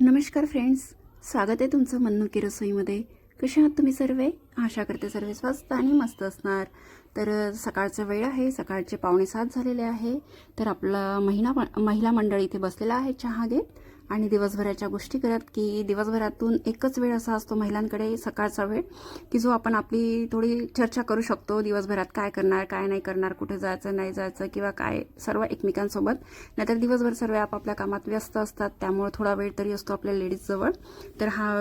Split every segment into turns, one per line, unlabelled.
नमस्कार फ्रेंड्स स्वागत आहे तुमचं मन्नुकी रसोईमध्ये. कसे आहात तुम्ही सर्व? आशा करते सर्व स्वस्त आणि मस्त असणार. तर सकाळचा वेळ आहे सकाळचे पावणे सात झालेले आहे. तर आपला महिला महिला मंडळ इथे बसलेला आहे चहा घेत. आणि दिवसभराच्या गोष्टी करत की दिवसभरातून एकच वेळ असा असतो महिलांकडे सकाळचा वेळ की जो आपण आपली थोडी चर्चा करू शकतो दिवसभरात काय करणार काय नाही करणार कुठे जायचं नाही जायचं किंवा काय सर्व एकमेकांसोबत. नाहीतर दिवसभर सर्व आपापल्या कामात व्यस्त असतात त्यामुळे थोडा वेळ तरी असतो आपल्या लेडीजजवळ तर हा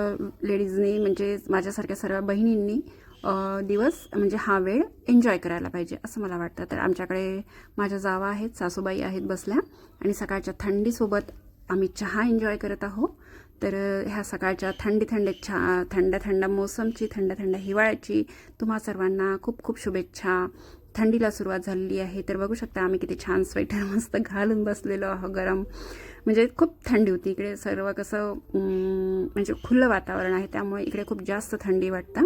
लेडीजनी म्हणजे माझ्यासारख्या सर्व बहिणींनी दिवस म्हणजे हा वेळ एन्जॉय करायला पाहिजे असं मला वाटतं. तर आमच्याकडे माझ्या जावा आहेत सासूबाई आहेत बसल्या आणि सकाळच्या थंडीसोबत आम्ही चहा एन्जॉय करत आहोत. तर ह्या सकाळच्या थंडी थंड छा थंड थंड मोसमची थंड थंड हिवाळ्याची तुम्हा सर्वांना खूप खूप शुभेच्छा. थंडीला सुरुवात झालेली आहे. तर बघू शकता आम्ही किती छान स्वेटर मस्त घालून बसलेलो आहोत गरम. म्हणजे खूप थंडी होती इकडे. सर्व कसं म्हणजे खुलं वातावरण आहे त्यामुळे इकडे खूप जास्त थंडी वाटतं.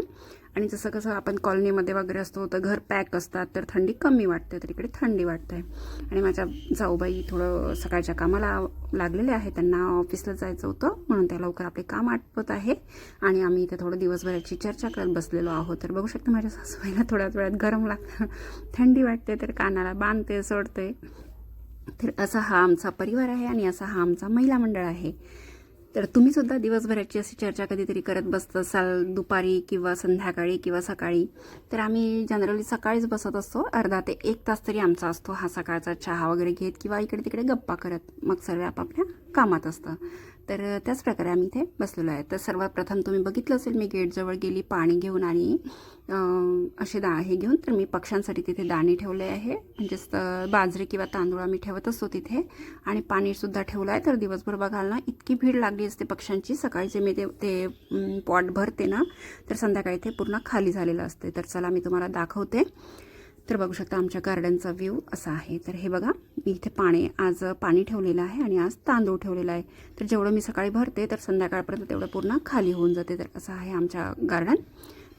आणि जसं कसं आपण कॉलनीमध्ये वगैरे असतो तर घर पॅक असतात तर थंडी कमी वाटते तर इकडे थंडी वाटते. आणि माझ्या जाऊबाई थोडं सकाळच्या कामाला लागलेले आहे त्यांना ऑफिसला जायचं होतं म्हणून त्या लवकर आपले काम आटपत आहे. आणि आम्ही इथे थोडं दिवसभराची चर्चा करत बसलेलो आहोत. तर बघू शकता माझ्या सासूबाईला थोड्याच वेळात गरम लागतं. थंडी वाटते तर कानाला बांधते सोडते. तर असा हा आमचा परिवार आहे आणि असा हा आमचा महिला मंडळ आहे. तर तुम्ही सुद्धा दिवसभराची अशी चर्चा कधीतरी करत बसत असाल दुपारी किंवा संध्याकाळी किंवा सकाळी. तर आम्ही जनरली सकाळीच बसत असतो. अर्धा ते एक तास तरी आमचा असतो. हा सकाळचा चहा वगैरे घेत किंवा इकडे तिकडे गप्पा करत. मग सर्व आपापल्या कामात असतं. तर त्याच प्रकारे आम्ही इथे बसलेलो आहे. तर सर्वात प्रथम तुम्ही बघितलं असेल मी गेटजवळ गेली पाणी घेऊन आणि असे दा हे घेऊन तर मी पक्ष्यांसाठी तिथे दाणे ठेवले आहे. म्हणजेच बाजरी किंवा तांदूळ आम्ही ठेवत असतो तिथे. आणि पाणीसुद्धा ठेवलं आहे तर दिवसभर बघाल ना इतकी भीड लागली असते पक्ष्यांची. सकाळचे मी ते ते पॉट भरते ना तर संध्याकाळी ते पूर्ण खाली झालेलं असते. तर चला मी तुम्हाला दाखवते. तर बघू शकता आमच्या गार्डनचा व्ह्यू असा आहे. तर हे बघा मी इथे पाणी आज पाणी ठेवलेलं आहे आणि आज तांदूळ ठेवलेला आहे. तर जेवढं मी सकाळी भरते तर संध्याकाळपर्यंत तेवढं पूर्ण खाली होऊन जाते. तर असं आहे आमच्या गार्डन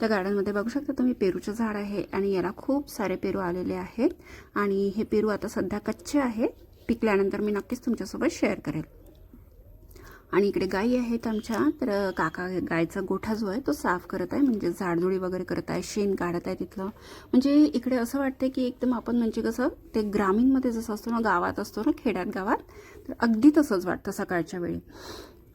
त्या गार्डनमध्ये बघू शकता तुम्ही पेरूचं झाड आहे आणि याला खूप सारे पेरू आलेले आहेत. आणि हे पेरू आता सध्या कच्चे आहे. पिकल्यानंतर मी नक्कीच तुमच्यासोबत शेअर करेल. आणि इकडे गायी आहेत आमच्या. तर काका गायचा गोठा जो आहे तो साफ करत आहे. म्हणजे झाडझुडी वगैरे करत आहे शेण काढत आहे तिथलं. म्हणजे इकडे असं वाटतं की एकदम आपण म्हणजे कसं ते ग्रामीणमध्ये जसं असतो ना गावात असतो ना खेड्यात गावात तर अगदी तसंच वाटतं सकाळच्या वेळी.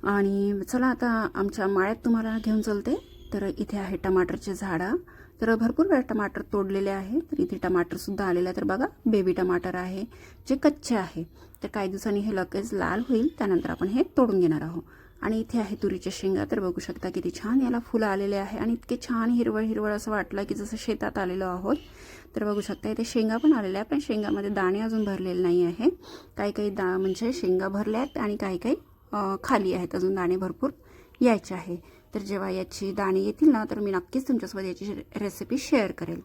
आणि चला आता आमच्या माळ्यात तुम्हाला घेऊन चलते. तर इथे आहे टमाटरचे झाडं. तर भरपूर वेळा टमाटर तोडलेले आहे. तर इथे टमाटरसुद्धा आलेलं आहे तर बघा बेबी टमाटर आहे जे कच्चे आहे. तर काही दिवसांनी हे लगेच लाल होईल त्यानंतर आपण हे तोडून घेणार आहोत. आणि इथे आहे तुरीच्या शेंगा तर बघू शकता किती छान याला फुलं आलेले आहे आणि इतके छान हिरवळ हिरवळ असं वाटलं की जसं शेतात आलेलो आहोत. तर बघू शकता इथे शेंगा पण आलेल्या आहे पण शेंगामध्ये दाणे अजून भरलेले नाही आहे. काही काही दा म्हणजे शेंगा भरल्या आहेत आणि काही काही खाली आहेत अजून दाणे भरपूर यायचे आहे. तर जेव्हा याची दाणे येतील ना तर मी नक्कीच तुमच्यासोबत याची रेसिपी शेअर करेल.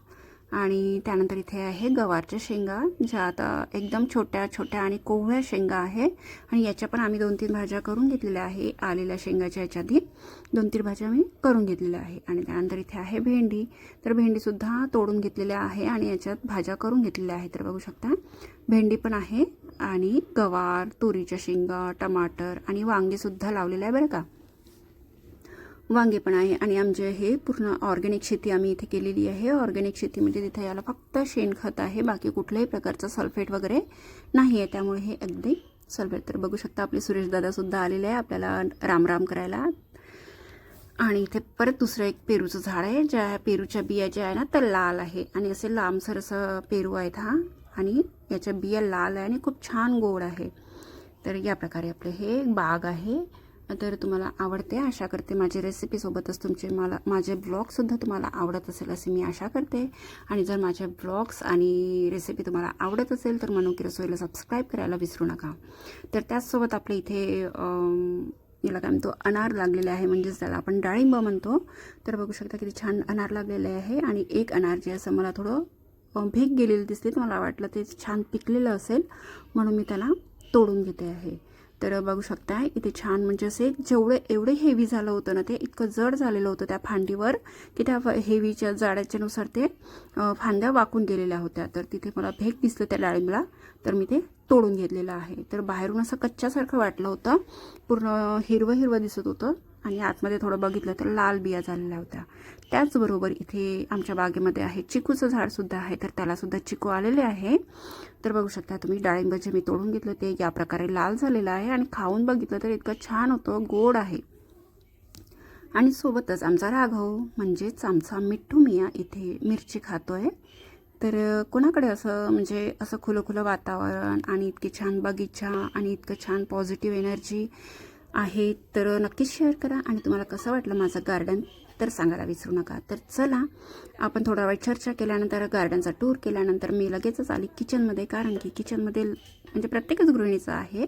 आणि त्यानंतर इथे आहे गवारच्या शेंगा ज्या आता एकदम छोट्या छोट्या आणि कोवळ्या शेंगा आहे. आणि याच्या पण आम्ही दोन तीन भाज्या करून घेतलेल्या आहे आलेल्या शेंगाच्या याच्या आधी. दोन तीन भाज्या मी करून घेतलेल्या आहे. आणि त्यानंतर इथे आहे भेंडी. तर भेंडीसुद्धा तोडून घेतलेल्या आहे आणि याच्यात भाज्या करून घेतलेल्या आहे तर बघू शकता भेंडी पण आहे आणि गवार तुरीच्या शेंगा टमाटर आणि वांगेसुद्धा लावलेलं आहे बरं का. वांगे पण आहे आणि आमचे हे पूर्ण ऑर्गॅनिक शेती आम्ही इथे केलेली आहे. ऑर्गॅनिक शेतीमध्ये तिथे याला फक्त शेणखत आहे. बाकी कुठल्याही प्रकारचं सल्फेट वगैरे नाही आहे. त्यामुळे हे अगदी सल्फेट तर बघू शकता आपले सुरेशदादासुद्धा आलेले आहे आपल्याला रामराम करायला. आणि इथे परत दुसरं एक पेरूचं झाड आहे ज्या पेरूच्या बिया ज्या आहे ना त्या लाल आहे. आणि असे लांबसर असं पेरू आहेत हा. आणि याच्या बिया लाल आहे आणि खूप छान गोड आहे. तर या प्रकारे आपले हे बाग आहे. तर तुम्हाला आवडते आशा करते माझी रेसिपीसोबतच तुमचे मला माझे ब्लॉगसुद्धा तुम्हाला आवडत असेल असे मी आशा करते. आणि जर माझे ब्लॉग्स आणि रेसिपी तुम्हाला आवडत असेल तर मनोकी रसोईला सबस्क्राईब करायला विसरू नका. तर त्याचसोबत आपल्या इथे याला काय म्हणतो अनार लागलेले आहे म्हणजेच त्याला आपण डाळिंब म्हणतो. तर बघू शकता किती छान अनार लागलेले आहे आणि एक अनार जे असं मला थोडं भीक गेलेलं दिसते मला वाटलं ते छान पिकलेलं असेल म्हणून मी त्याला तोडून घेते आहे. तर बघू शकता इथे छान म्हणजे असे जेवढे एवढे हेवी झालं होतं ना ते इतकं जड झालेलं होतं त्या फांदीवर की त्या हेवीच्या जाड्याच्यानुसार ते फांद्या वाकून गेलेल्या होत्या. तर तिथे मला भेक दिसलं त्या डाळिंबला तर मी ते तोडून घेतलेलं आहे. तर बाहेरून असं कच्च्यासारखं वाटलं होतं. पूर्ण हिरवं हिरवं दिसत होतं. आणि आतमध्ये थोडं बघितलं तर लाल बिया झालेल्या होत्या. त्याचबरोबर इथे आमच्या बागेमध्ये आहे चिकूचं झाडसुद्धा आहे तर त्यालासुद्धा चिकू आलेले आहे. तर बघू शकता तुम्ही डाळिंब जे मी तोडून घेतलं ते या प्रकारे लाल झालेलं आहे आणि खाऊन बघितलं तर इतकं छान होतं गोड आहे. आणि सोबतच आमचा राघव म्हणजेच आमचा मिठ्ठू मिया इथे मिरची खातो आहे तर कोणाकडे असं म्हणजे असं खुलं खुलं वातावरण आणि इतकी छान बगीचा आणि इतकं छान पॉझिटिव्ह एनर्जी आहे तर नक्कीच शेअर करा. आणि तुम्हाला कसं वाटलं माझं गार्डन तर सांगायला विसरू नका. तर चला आपण थोडा वेळ चर्चा केल्यानंतर गार्डनचा टूर केल्यानंतर मी लगेचच आली किचनमध्ये कारण की किचनमध्ये म्हणजे प्रत्येकच गृहिणीचं आहे.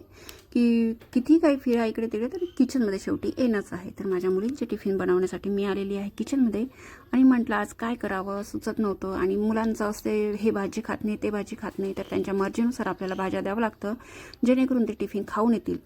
की किती काही फिरा इकडे तिकडे तर किचनमध्ये शेवटी येणंच आहे. तर माझ्या मुलींचे टिफिन बनवण्यासाठी मी आलेली आहे किचनमध्ये आणि म्हटलं आज काय करावं? सुचत नव्हतं. आणि मुलांचं असते हे भाजी खात नाही ते भाजी खात नाही तर त्यांच्या मर्जीनुसार आपल्याला भाज्या द्यावं लागतं जेणेकरून ते टिफिन खाऊन येतील.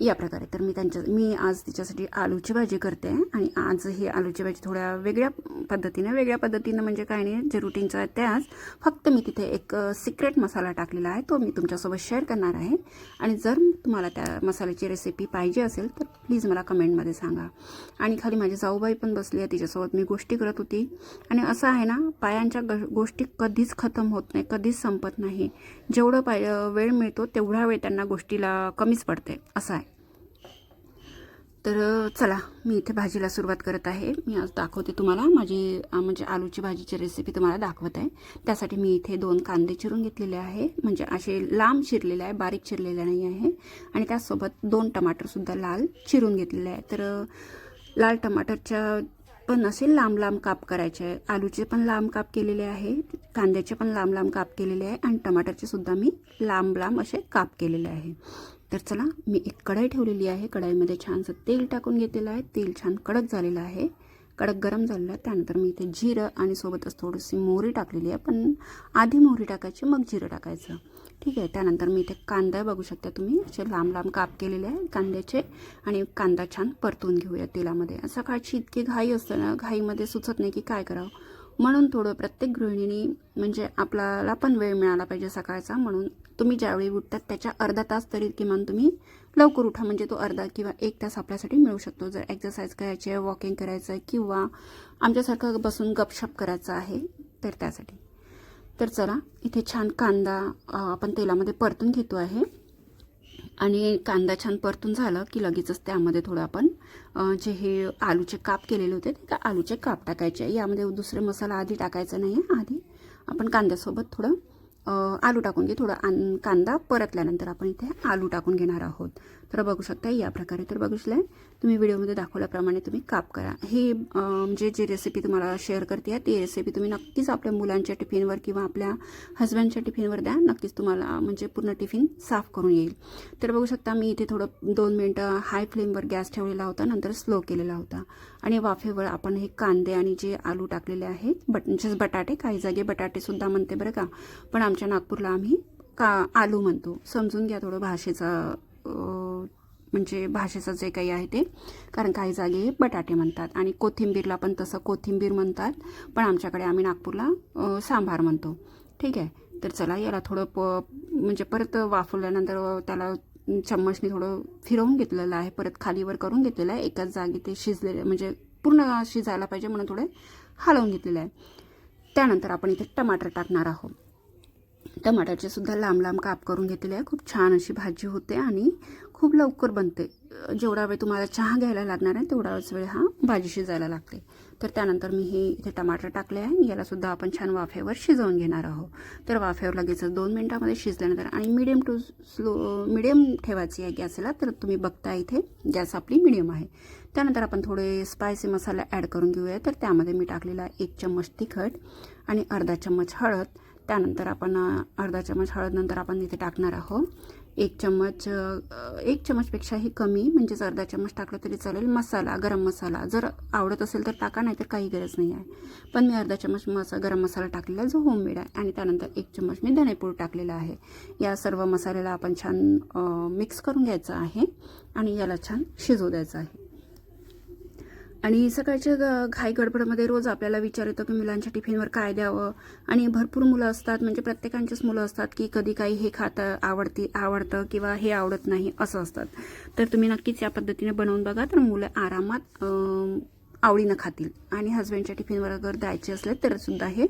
या प्रकारे. तर मी त्यांच्या मी आज तिच्यासाठी आलूची भाजी करते. आणि आज ही आलूची भाजी थोड्या वेगळ्या पद्धतीनं वेगळ्या पद्धतीनं म्हणजे काय नाही जे रुटीनचं आहे त्याच फक्त मी तिथे एक सिक्रेट मसाला टाकलेला आहे तो मी तुमच्यासोबत शेअर करणार आहे. आणि जर तुम्हाला त्या मसाल्याची रेसिपी पाहिजे असेल तर प्लीज मला कमेंटमध्ये सांगा. आणि खाली माझी जाऊबाई पण बसली आहे तिच्यासोबत मी गोष्टी करत होती. आणि असं आहे ना पायांच्या ग गोष्टी कधीच खतम होत नाही कधीच संपत नाही. जेवढं पाय वेळ मिळतो तेवढा वेळ त्यांना गोष्टीला कमीच पडते. असं आहे. तर चला मी इथे भाजीला सुरुवात करत आहे. मी आज दाखवते तुम्हाला माझी म्हणजे आलूची भाजीची रेसिपी तुम्हाला दाखवत आहे. त्यासाठी मी इथे दोन कांदे चिरून घेतलेले आहे. म्हणजे असे लांब चिरलेले आहे बारीक चिरलेले नाही आहे. आणि त्यासोबत दोन टमाटरसुद्धा लाल चिरून घेतलेले आहे. तर लाल टमाटरच्या पण असे लांब लांब काप करायचे आहे. आलूचे पण लांब काप केलेले आहे कांद्याचे पण लांब लांब काप केलेले आहे. आणि टमाटरचे सुद्धा मी लांब लांब असे काप केलेले आहे. तर चला मी एक कढाई ठेवलेली आहे. कढाईमध्ये छानसं तेल टाकून घेतलेलं आहे. तेल छान कडक झालेलं आहे. कडक गरम झालेलं आहे. त्यानंतर मी इथे जिरं आणि सोबतच थोडीशी मोहरी टाकलेली आहे. पण आधी मोहरी टाकायची मग जिरं टाकायचं. ठीक आहे. त्यानंतर मी इथे कांदा बघू शकता तुम्ही. असे लांब लांब काप केलेले आहे कांद्याचे. आणि कांदा छान परतून घेऊया तेलामध्ये. सकाळची इतकी घाई असते ना घाईमध्ये सुचत नाही की काय करावं. म्हणून थोडं प्रत्येक गृहिणीने म्हणजे आपल्याला पण वेळ मिळाला पाहिजे सकाळचा. म्हणून तुम्ही ज्यावेळी उठतात त्याच्या अर्धा तास तरी किमान तुम्ही लवकर उठा. म्हणजे तो अर्धा किंवा एक तास आपल्यासाठी मिळू शकतो. जर एक्झरसाईज करायची आहे वॉकिंग करायचं आहे किंवा आमच्यासारखं बसून गपशप करायचं आहे तर त्यासाठी. तर चला इथे छान कांदा आपण तेलामध्ये परतून घेतो आहे. आणि कांदा छान परतून झालं की लगेचच त्यामध्ये थोडं आपण जे हे आलूचे काप केलेले होते ते का- आलूचे काप टाकायचे. यामध्ये दुसरे मसाला आधी टाकायचा नाही आहे आधी आपण कांद्यासोबत थोडं आलू टाकून घे थोडं आन कांदा परतल्यानंतर आपण इथे आलू टाकून घेणार आहोत. तर बघू शकता या प्रकारे तर बघू शकला. तुम्ही व्हिडिओमध्ये दाखवल्याप्रमाणे तुम्ही काप करा. ही म्हणजे जी रेसिपी तुम्हाला शेअर करते ती रेसिपी तुम्ही नक्कीच आपल्या मुलांच्या टिफिनवर किंवा आपल्या हस्बंडच्या टिफिनवर द्या. नक्कीच तुम्हाला म्हणजे पूर्ण टिफिन साफ करून येईल. तर बघू शकता मी इथे थोडं दोन मिनटं हाय फ्लेमवर गॅस ठेवलेला होता नंतर स्लो केलेला होता. आणि वाफेवर आपण हे कांदे आणि जे आलू टाकलेले आहेत बट म्हणजेच बटाटे काही जागे बटाटेसुद्धा म्हणते बरं का. पण आमच्या नागपूरला आम्ही का आलू म्हणतो. समजून घ्या थोडं भाषेचा म्हणजे भाषेचं जे काही आहे ते. कारण काही जागी हे बटाटे म्हणतात आणि कोथिंबीरला पण तसं कोथिंबीर म्हणतात. पण आमच्याकडे आम्ही नागपूरला सांभार म्हणतो. ठीक आहे? तर चला याला थोडं प म्हणजे परत वाफवल्यानंतर त्याला चम्मचने थोडं फिरवून घेतलेलं आहे. परत खालीवर करून घेतलेलं आहे. एकाच जागी ते शिजलेले म्हणजे पूर्ण शिजायला पाहिजे म्हणून थोडे हलवून घेतलेलं आहे. त्यानंतर आपण इथे टमाटर टाकणार आहोत. टमाटरचे सुद्धा लांब लांब काप करून घेतलेले आहे. खूप छान अशी भाजी होते आणि खूप लवकर बनते जेवढा वेळ तुम्हाला चहा घ्यायला लागणार आहे तेवढाच वेळ हा भाजी शिजायला लागते. तर त्यानंतर मी हे इथे टमाटर टाकले आहे. यालासुद्धा आपण छान वाफेवर शिजवून घेणार आहोत. तर वाफेवर लगेच दोन मिनटामध्ये शिजल्यानंतर आणि मिडियम टू स्लो मिडियम ठेवायची आहे गॅसला तर तुम्ही बघता इथे गॅस आपली मिडियम आहे. त्यानंतर आपण थोडे स्पायसी मसाला ॲड करून घेऊया. तर त्यामध्ये मी टाकलेला एक चम्मच तिखट आणि अर्धा चम्मच हळद. त्यानंतर आपण अर्धा चम्मच हळद नंतर आपण इथे टाकणार आहोत. एक चम्मच एक चम्मचपेक्षाही कमी म्हणजेच अर्धा चम्मच टाकलं तरी चालेल. मसाला गरम मसाला. जर आवडत असेल तर टाका नाही तर काही गरज नाही आहे. पण मी अर्धा चम्मच मसा गरम मसाला टाकलेला जो होममेड आहे आणि त्यानंतर एक चम्मच मी धनेपूड टाकलेला आहे. या सर्व मसाल्याला आपण छान मिक्स करून घ्यायचं आहे आणि याला छान शिजू द्यायचं आहे. आणि सकाळच्या ग- घाई गडबडमध्ये रोज आपल्याला विचार येतो की मुलांच्या टिफिनवर काय द्यावं? आणि भरपूर मुलं असतात म्हणजे प्रत्येकांचीच मुलं असतात की कधी काही हे खातं आवडती आवडतं किंवा हे आवडत नाही असं असतात. तर तुम्ही नक्कीच या पद्धतीने बनवून बघा. तर मुलं आरामात आवडीनं खातील. आणि हस्बंडच्या टिफिनवर अगर द्यायचे असले तर सुद्धा हे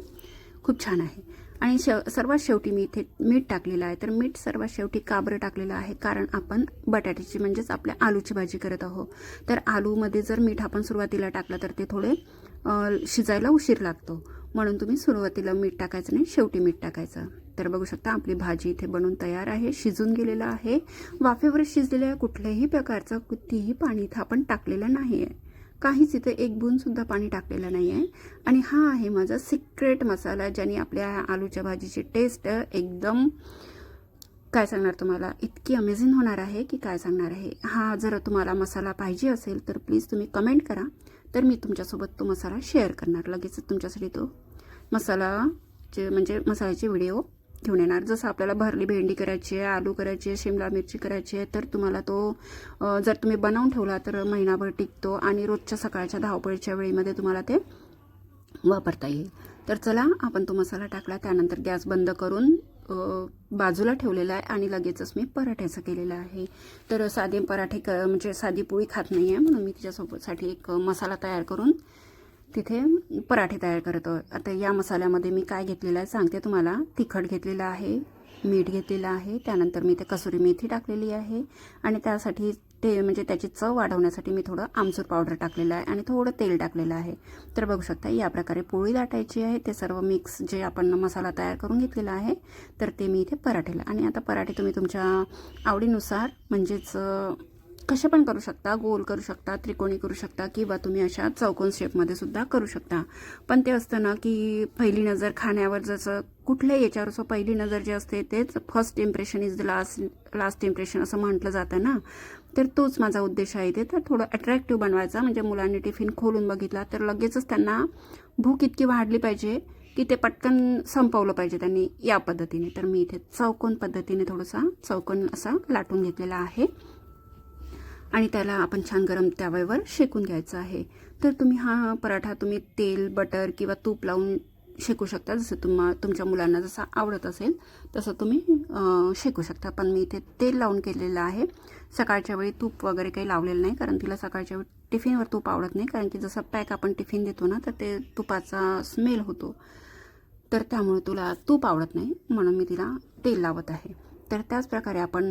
खूप छान आहे. आणि शेव सर्वात शेवटी मी इथे मीठ टाकलेलं आहे. तर मीठ सर्वात शेवटी काबरं टाकलेलं आहे. कारण आपण बटाट्याची म्हणजेच आपल्या आलूची भाजी करत आहोत. तर आलूमध्ये जर मीठ आपण सुरुवातीला टाकलं तर ते थोडे शिजायला उशीर लागतो. म्हणून तुम्ही सुरुवातीला मीठ टाकायचं नाही शेवटी मीठ टाकायचं. तर बघू शकता आपली भाजी इथे बनून तयार आहे शिजून गेलेलं आहे. वाफेवर शिजलेल्या कुठल्याही प्रकारचं कितीही पाणी इथं आपण टाकलेलं नाही आहे काहीच इथे एक बूनसुद्धा पाणी टाकलेलं नाही आहे आणि हा आहे माझा सिक्रेट मसाला ज्याने आपल्या आलूच्या भाजीची टेस्ट एकदम काय सांगणार तुम्हाला? इतकी अमेझिंग होणार आहे की काय सांगणार आहे? हा जर तुम्हाला मसाला पाहिजे असेल तर प्लीज तुम्ही कमेंट करा. तर मी तुमच्यासोबत तो मसाला शेअर करणार. लगेचच तुमच्यासाठी तो मसाला म्हणजे मसाल्याचे व्हिडिओ घेऊन येणार. जसं आपल्याला भरली भेंडी करायची आहे आलू करायची आहे शिमला मिरची करायची आहे तर तुम्हाला तो जर तुम्ही बनवून ठेवला तर महिनाभर टिकतो आणि रोजच्या सकाळच्या धावपळीच्या वेळेमध्ये तुम्हाला ते वापरता येईल. तर चला आपण तो मसाला टाकला. त्यानंतर गॅस बंद करून बाजूला ठेवलेला आहे आणि लगेचच मी पराठ्याचं केलेलं आहे. तर साधे पराठे क म्हणजे साधी पोळी खात नाही आहे म्हणून मी तिच्यासोबतसाठी एक मसाला तयार करून तिथे पराठे तयार करत. आहोत आता या मसाल्यामध्ये मी काय घेतलेलं आहे सांगते तुम्हाला. तिखट घेतलेलं आहे मीठ घेतलेलं आहे त्यानंतर मी ते कसुरी मेथी टाकलेली आहे आणि त्यासाठी ते म्हणजे त्याची चव वाढवण्यासाठी मी थोडं आमचूर पावडर टाकलेलं आहे आणि थोडं तेल टाकलेलं आहे. तर बघू शकता या प्रकारे पोळी लाटायची आहे. ते सर्व मिक्स जे आपण मसाला तयार करून घेतलेला आहे तर ते मी इथे पराठेला. आणि आता पराठे तुम्ही तुमच्या आवडीनुसार म्हणजेच कसे पण करू शकता गोल करू शकता त्रिकोणी करू शकता किंवा तुम्ही अशा चौकोन शेपमध्ये सुद्धा करू शकता. पण ते असतं ना की पहिली नजर खाण्यावर जसं कुठल्याही याच्यावर असं पहिली नजर जे असते तेच first impression is the last last impression असं म्हटलं जातं ना. तर तोच माझा उद्देश आहे इथे. तर थोडं अट्रॅक्टिव्ह बनवायचा म्हणजे मुलांनी टिफिन खोलून बघितला तर लगेचच त्यांना भूक इतकी वाढली पाहिजे की ते पटकन संपवलं पाहिजे त्यांनी या पद्धतीने. तर मी इथे चौकोन पद्धतीने थोडासा चौकोन असा लाटून घेतलेला आहे. आणि त्याला आपण छान गरम त्यावेळेवर शेकून घ्यायचं आहे. तर तुम्ही हा पराठा तुम्ही तेल बटर किंवा तूप लावून शेकू शकता. जसं तुम्हा तुमच्या मुलांना जसं आवडत असेल तसं तुम्ही शेकू शकता. पण मी इथे तेल लावून केलेलं आहे. सकाळच्या वेळी तूप वगैरे काही लावलेलं नाही कारण तिला सकाळच्या वेळी टिफिनवर तूप आवडत नाही. कारण की जसं पॅक आपण टिफिन देतो ना तर ते तुपाचा स्मेल होतो. तर त्यामुळे तुला तूप आवडत नाही म्हणून मी तिला तेल लावत आहे. तर त्याच प्रकारे आपण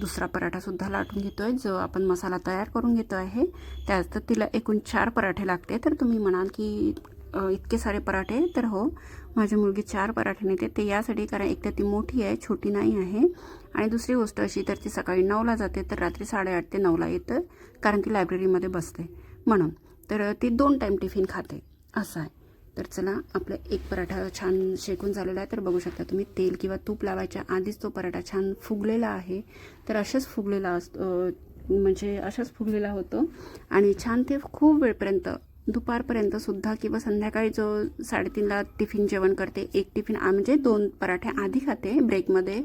दुसरा पराठासुद्धा लाटून घेतो आहे जो आपण मसाला तयार करून घेतो आहे. त्याच तर तिला एकूण चार पराठे लागते. तर तुम्ही म्हणाल की इतके सारे पराठे तर हो. माझी मुलगी चार पराठे नेते ते यासाठी कारण एक तर ती मोठी आहे छोटी नाही आहे. आणि दुसरी गोष्ट अशी तर ती सकाळी नऊला जाते तर रात्री साडेआठ ते नऊला येतं कारण ती लायब्ररीमध्ये बसते. म्हणून तर ती दोन टाईम टिफिन खाते. असं आहे. तर चला आपलं एक पराठा छान शेकून झालेला आहे तर बघू शकता तुम्ही तेल किंवा तूप लावायच्या आधीच तो पराठा छान फुगलेला आहे. तर अशाच फुगलेला असतो म्हणजे अशाच फुगलेला होतो. आणि छान ते खूप वेळपर्यंत दुपारपर्यंत सुद्धा किंवा संध्याकाळी जो साडेतीनला टिफिन जेवण करते एक टिफिन म्हणजे दोन पराठे आधी खाते ब्रेकमध्ये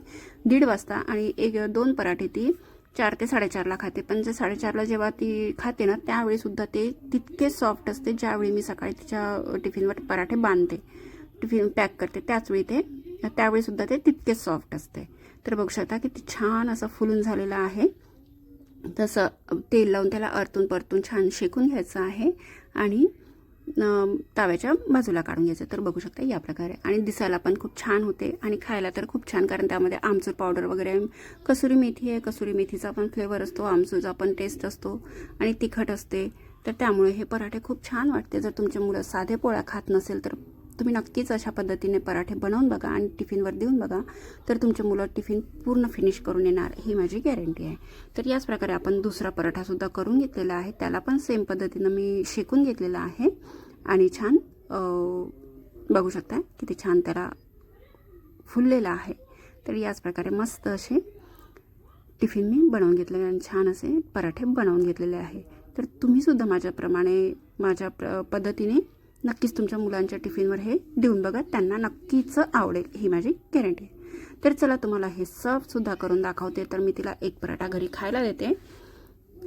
दीड वाजता आणि एक दोन पराठे ती चार ते साडेचारला खाते. पण जे साडेचारला जेव्हा ती खाते ना त्यावेळीसुद्धा ते तितके सॉफ्ट असते ज्यावेळी मी सकाळी तिच्या टिफिनवर पराठे बांधते. टिफिन पॅक करते त्याचवेळी ते त्यावेळीसुद्धा ते तितकेच सॉफ्ट असते. तर बघू शकता की ते छान असं फुलून झालेलं आहे. तसं तेल लावून त्याला अरतून परतून छान शेकून घ्यायचं आहे. आणि तव्याच्या बाजूला काढून घ्यायचं. तर बघू शकता या प्रकारे. आणि दिसायला पण खूप छान होते आणि खायला तर खूप छान कारण त्यामध्ये आमचूर पावडर वगैरे कसुरी मेथी आहे. कसुरी मेथीचा पण फ्लेवर असतो आमचूरचा पण टेस्ट असतो आणि तिखट असते. तर त्यामुळे हे पराठे खूप छान वाटते. जर तुमचे मुलं साधे पोळ्या खात नसेल तर तुम्ही नक्कीच अशा पद्धतीने पराठे बनवून बघा आणि टिफिनवर देऊन बघा. तर तुमचे मुलं टिफिन पूर्ण फिनिश करून येणार ही माझी गॅरंटी आहे. तर याच प्रकारे आपण दुसरा पराठासुद्धा करून घेतलेला आहे. त्याला पण सेम पद्धतीनं मी शेकून घेतलेला आहे. आणि छान बघू शकता किती छान त्याला फुललेला आहे. तर याच प्रकारे मस्त असे टिफिन मी बनवून घेतलेले आणि छान असे पराठे बनवून घेतलेले आहे. तर तुम्हीसुद्धा माझ्याप्रमाणे माझ्या प्र पद्धतीने नक्कीच तुमच्या मुलांच्या टिफिनवर हे देऊन बघा. त्यांना नक्कीच आवडेल ही माझी गॅरंटी आहे तर चला तुम्हाला हे सबसुद्धा करून दाखवते. तर मी तिला एक पराठा घरी खायला देते.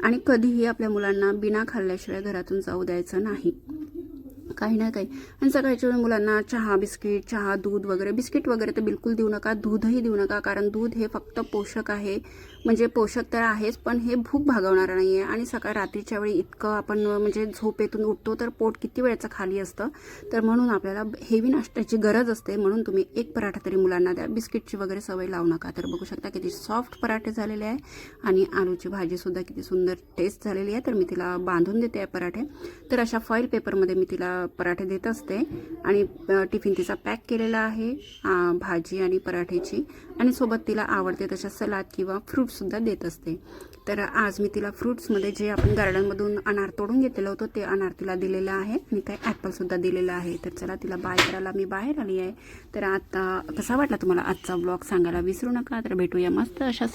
आणि कधीही आपल्या मुलांना बिना खाल्ल्याशिवाय घरातून जाऊ द्यायचं नाही. काही ना काही. आणि सकाळच्या वेळी मुलांना चहा बिस्किट चहा दूध वगैरे बिस्किट वगैरे तर बिलकुल देऊ नका दूधही देऊ नका कारण दूध हे फक्त पोषक आहे. म्हणजे पोषक तर आहेच पण हे भूक भागवणारं नाही आहे आणि सकाळ रात्रीच्या वेळी इतकं आपण म्हणजे झोपेतून उठतो तर पोट किती वेळचं खाली असतं? तर म्हणून आपल्याला हेवी नाश्त्याची गरज असते. म्हणून तुम्ही एक पराठा तरी मुलांना द्या. बिस्किटची वगैरे सवय लावू नका. तर बघू शकता किती सॉफ्ट पराठे झालेले आहे. आणि आलूची भाजीसुद्धा किती सुंदर टेस्ट झालेली आहे. तर मी तिला बांधून देते आहे पराठे. तर अशा फॉईल पेपरमध्ये मी तिला पराठे देत असते. आणि टिफिन तिचा पॅक केलेला आहे भाजी आणि पराठेची. आणि सोबत तिला आवडते तशा सलाद किंवा फ्रूटसुद्धा देत असते. तर आज मी तिला फ्रूट्समध्ये जे आपण गार्डनमधून अनार तोडून घेतलेलं होतं ते अनार तिला दिलेलं आहे. आणि काही ॲपलसुद्धा दिलेलं आहे. तर चला तिला बाय करायला मी बाहेर आली आहे. तर आता कसा वाटला तुम्हाला आजचा ब्लॉग सांगायला विसरू नका. तर भेटूया मस्त अशा